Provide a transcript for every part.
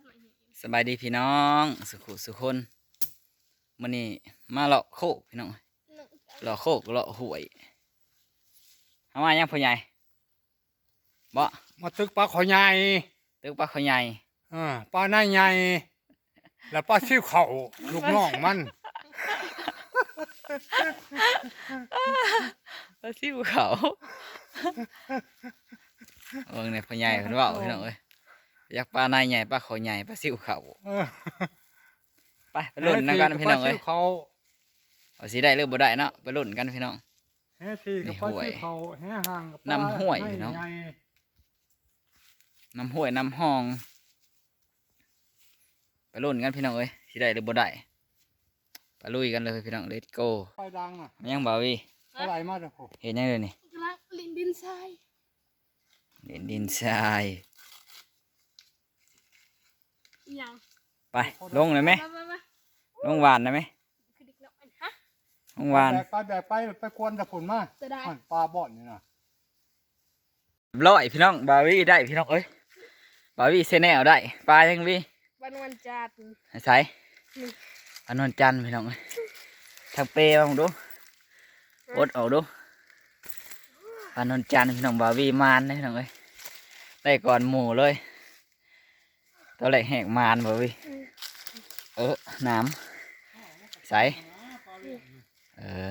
ดมาเห็นสบายดีพี่น้อง สุขุสุคนมื้อนี้มาเลาะโคกพี่น้องหนึ่งเลาะโคกเลาะหวยเฮามายังพ่อใหญ่บ่มาตึกปลาขอใหญ่ตึกปลาข้าวใหญ่อ่าปลาหน้าใหญ่แล้วปลาซิ่วเขาลูกน้องมันปลาซิวเขาเบิ่งเนี่ยพ่อใหญ่เพิ่นเว้าพี่น้องเอ้ย อยากปลานายใหญ่ปลาข้าวใหญ่ปลาซิวเขาเออไปไปลุ้นนำกันพี่น้องเอ้ยปลาซิ่วเขาเอาสิได้หรือบ่ได้เนาะไปลุ้นกันพี่น้องแห่ที่กับปลาซิ่วเขาแห่ห่างกับปลาน้ำห้วยเนาะใหญ่น้ำห้วยน้ำห้อง ไปลุ้นกันพี่น้องเอ้ยสิได้หรือบ่ได้ไปลุยกันเลยพี่น้อง let's go ไฟดังอะมายังบ่าววีอะไรมาเด้อผมเห็นยังเลยนี่กำลังลินดินทรายเล่นดินทรายอห ย่างไปลงเลยไหมมามามาลงหวานได้ไหมคือดิกแล้วอันฮะลงหวานแบกไปแบกไปไปกวนตะผุนมาจะได้อะปลาบ่อนนี่นะร้อยพี่น้องบ่าววีได้พี่น้องเอ้ยบ่าววีเซแนลได้ปลายังวีวันวันจันทร์ ใส่อันนนจันทร์พี่น้องเอ้ยทางเปย์บ้างดูอดเอาดูอันนนจันทร์พี่น้องบ่าววีมานนะพี่น้องเอ้ยได้ก่อนหมู่เลย ตัวแรกแหกมานบ่าววีเออน้ำใสเออ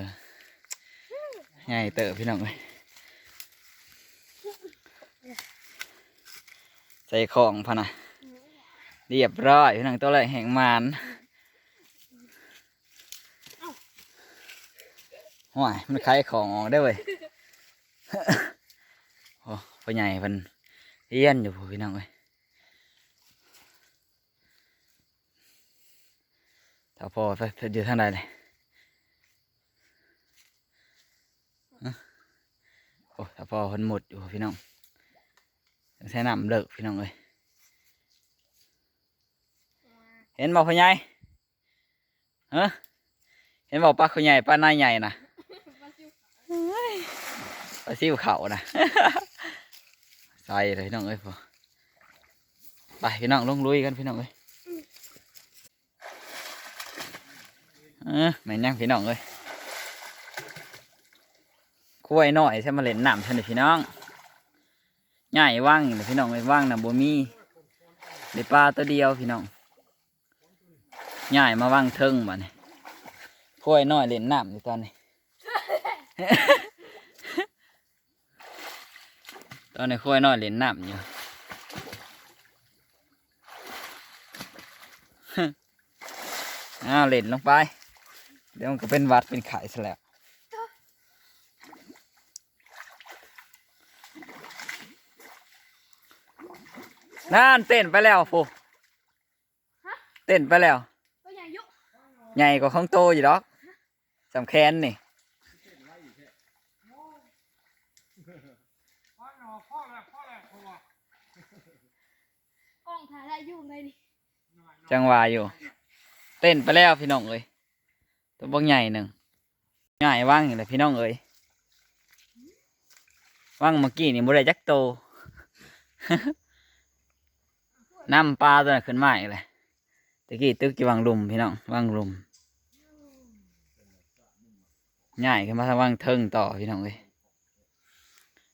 ใหญ่เตอพี่น้องเอ้ยใส่ของพะนะเรียบร้อยพี่น้องตัวแรกแหกมานห่วยมันคล้ายของออกได้เว้ยโอ้พ่อใหญ่เพิ่นเรียนอยู่พี่น้องเอ้ย ถ้าพ่อไปอยู่ทางใดเลยฮะโอ้ถ้าพ่อเพิ่นหมดอยู่พี่น้องใช้น้ำเลิกพี่น้องเอ้ยเห็นบอกพ่อใหญ่ฮะเห็นบอกปลาพ่อใหญ่ปลานายใหญ่นะปลาซิวเขานะใส่เลยพี่น้องเอ้ยพอไปพี่น้องลงลุยกันพี่น้องเอ้ย เออแม่นยังพี่น้องเอ้ยกล้วยน้อยใช่มาเล่นน้ำใช่ไหมพี่น้องใหญ่ว่างนี่พี่น้องเอ้ยว่างนะบ่มีเดี๋ยวปลาตัวเดียวพี่น้องใหญ่มาว่างเทิงบ่เนี่ยกล้วยน้อยเล่นน้ำอยู่ตอนนี้ตอนนี้กล้วยน้อยเล่นน้ำอยู่อ้าวเล่นลงไป ดี๋ยวมันก็เป็นหวัดเป็นไข่ซะแล้วนั่นเต้นไปแล้วฟูเต้นไปแล้วตัวใหญ่ยุใหญ่กว่าของโตอยู่ดอกสำแคนนี่พ่อหนอพ่อแหละพ่อแหละพ่อกล้องถ่ายได้อยุ่งเลยดิจังหวะอยู่ เต้นไปแล้วพี่น้องเอ้ย ตัวบักใหญ่หนึ่งใหญ่ว่างอยู่เลยพี่น้องเอ้ยว่างเมื่อกี้นี่บ่ได้จักโตน้ำปลาตัวนั้นขึ้นมาอีกเลยตะกี้ตึกจีวังลุมพี่น้องวังลุมใหญ่ขึ้นมาทางวังเทิงต่อพี่น้องเอ้ย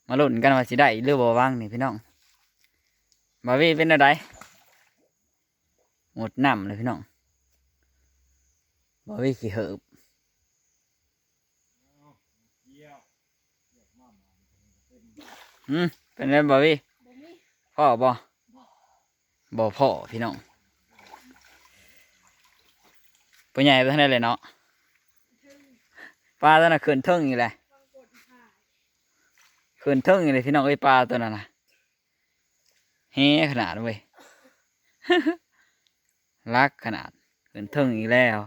มาลุ้นกันว่าสิได้หรือบ่ว่างนี่พี่น้องบาวี่เป็นอะไรหมดน้ำเลยพี่น้อง บาวี่ขี้เหิบอืมเป็นไรบาวี่บ่มีพ่อบ่บ่พ่อพี่น้องปัญใหญ่ไปทางไหนเลยเนาะปลาตัวน่ะขึ้นเทิงอยู่เลยบางกดถ่ายขึ้นเทิงอยู่เลยพี่น้องเอ้ยปลาตัวนั้นน่ะเฮ้ขนาดเว้ยรักขนาดขึ้นเทิงอีกแล้ว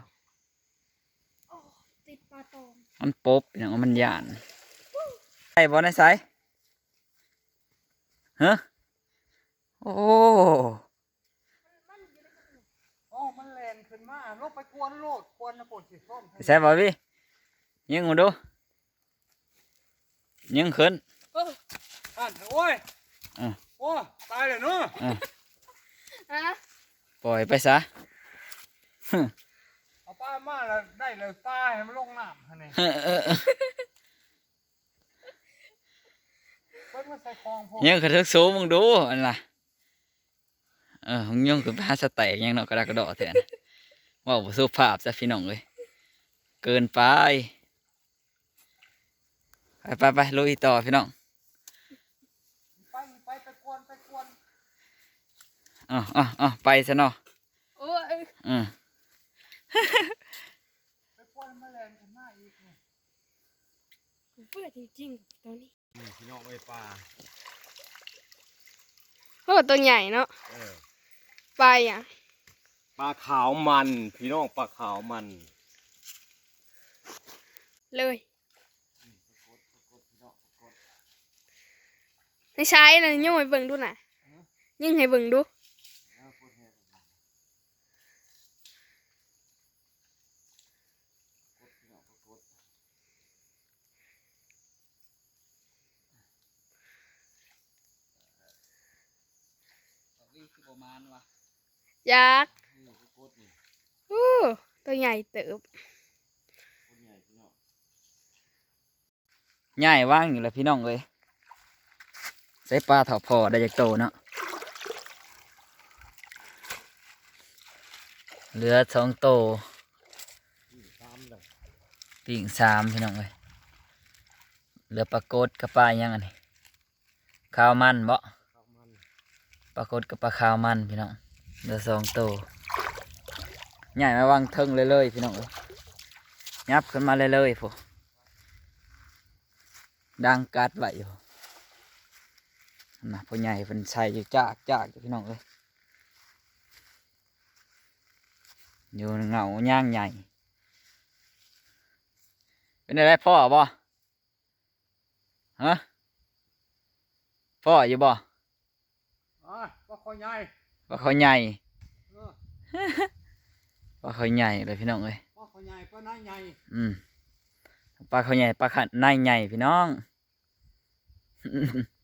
โอ้ติดปลาตอง มันปบอย่างว่ามันย่านไอ้บอลในสายฮะโอ้อ๋อมันแลนขึ้นมาลงไปกวนโลดกวนนะปวดสิส้มใส่บอลพี่ยิงมาดูยิงขึ้นเอออ่านโอ้ยอะโอ้ยตายเลยเนาะฮะปล่อยไปซะเอา ป้ามาแล้วได้เลยป้าให้มันลงน้ำฮะนี่เออเออเออเพิ่นมาใส่คลองพวกยังกระทึกสูงมึงดูอันน่ะเออมึงยังคือพาสแต็กยังเนาะกระดากกระดอเถอะนะว่าบ่สุภาพซะพี่น้องเลยเกินไปไปไปไปลุยต่อพี่น้องไปไปไปกวนไปกวนอ๋ออ๋ออ๋อไปซะเนาะ โอ้ย อืม ไปกวนแมลงกันมาอีกนี่เบื่อจริงๆตัวนี้นี่พี่น้องไอ้ปลาโอ้ตัวใหญ่เนาะเออปลาอย่างปลาขาวมัน พี่น้องปลาขาวมัน เลยไม่ใช่นะยิ่งให้เบิ่งดูน่ะยิ่งให้เบิ่งดู ยักษ์โอ้ตัวใหญ่เติบง่ายว่างอยู่แล้วพี่น้องเลยใส่ปลาเถาพอได้จากโตเนาะเหลือสองโตปิ่งสามพี่น้องเลยเหลือปลากดกับปลายังอันนี้ข้าวมันบ่ ปลากดกับปลาขาวมันพี่น้องเหลือสองโตใหญ่มาวางเทิงเลยเลยพี่น้องยับขึ้นมาเลยเลยพวกดังกัดไว้อยู่นะพ่อใหญ่เพิ่นใส่อยู่จากจากอยู่พี่น้องเอ้ยอยู่เหงาย่างใหญ่ เป็นอะไรพ่อบ่ฮะพ่ออยู่บ่ อะปลาคอใหญ่ว่าเขาใหญ่เออว่าเขาใหญ่เลยพี่น้องเอ้ยปลาคอใหญ่ปลาหน้าใหญ่อืมปลาเขาใหญ่ปลาขันในใหญ่พี่น้อง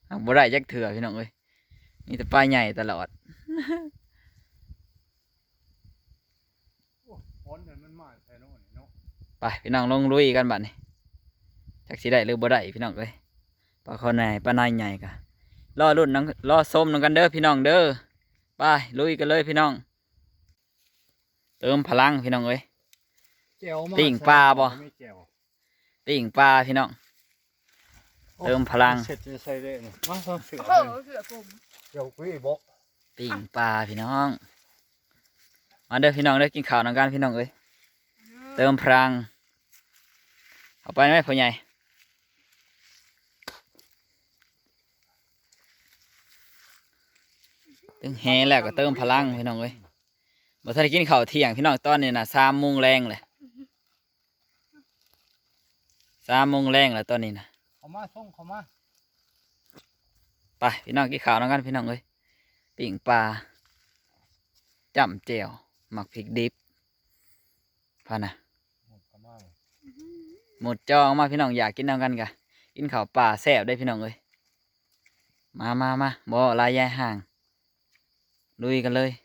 เอาบ่ได้จักเถื่อพี่น้องเอ้ยมีแต่ปลาใหญ่ตลอดโอ้ฝนเนี่ยมันมาใส่โน่นนี่เนาะไปพี่น้องลงลุยกันบัดนี้จักสิได้หรือบ่ได้พี่น้องเอ้ยปลาคอใหญ่ปลาในใหญ่กะ รอรุ่นน้องรอส้มน้องกันเด้อพี่น้องเด้อไปลุยกันเลยพี่น้อง เติมพลังพี่น้องเอ้ยแจ่วมาปิ้งปลาบ่ไม่แจ่วปิ่งปลาพี่น้อง เติมพลังเสร็จจะใส่ได้นี่มาต้องเสือโอ้เลยเสือผมเดี๋ยวกุ้ยบอกปิ่งปลาพี่น้อง มาเด้อพี่น้องเด้อกินข้าวน้องกันพี่น้องเอ้ยเติมพลังเอาไปไหมพ่อใหญ่ ตึงแฮแล้วก็เติมพลังพี่น้องเอ้ยบ่ทันได้กินข้าวเที่ยงพี่น้องตอนนี้น่ะสามโมงแรงเลยสามโมงแรงแล้วตอนนี้น่ะเขามาส่งเขามาไปพี่น้องกินข้าวน้องกันพี่น้องเอ้ยปิ่งปลาจำเจียวหมักพริกดิบพานะหมดเขามาหมดจองมาพี่น้องอยากกินน้ำกันกะกินข้าวปลาแซ่บได้พี่น้องเอ้ยมามามาบ่ลายยายห่าง ลุยกันเลย